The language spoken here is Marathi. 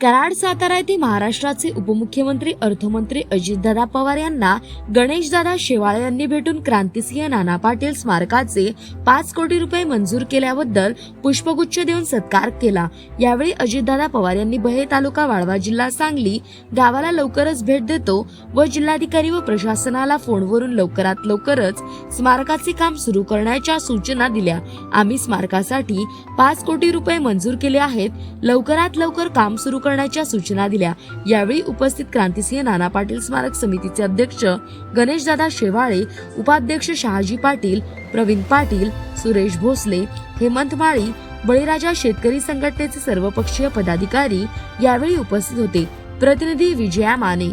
कराड सातारा येथे महाराष्ट्राचे उपमुख्यमंत्री अर्थमंत्री अजितदादा पवार यांना गणेशदादा शेवाळे यांनी भेटून क्रांतिसिंह नाना पाटील स्मारकाचे पाच कोटी रुपये मंजूर केल्याबद्दल पुष्पगुच्छ देऊन सत्कार केला. यावेळी अजितदादा पवार यांनी बहे तालुका वाळवा जिल्हा सांगली गावाला लवकरच भेट देतो व जिल्हाधिकारी व प्रशासनाला फोनवरून लवकरात लवकरच स्मारकाचे काम सुरू करण्याच्या सूचना दिल्या. आम्ही स्मारकासाठी पाच कोटी रुपये मंजूर केले आहेत. लवकरात लवकर काम सुरू करण्याच्या सूचना दिल्या. यावेळी उपस्थित क्रांतिसिंह नाना पाटील स्मारक समितीचे अध्यक्ष गणेशदादा शेवाळे उपाध्यक्ष शहाजी पाटील प्रवीण पाटील सुरेश भोसले हेमंत माळी बळीराजा शेतकरी संघटनेचे सर्वपक्षीय पदाधिकारी यावेळी उपस्थित होते. प्रतिनिधी विजया माने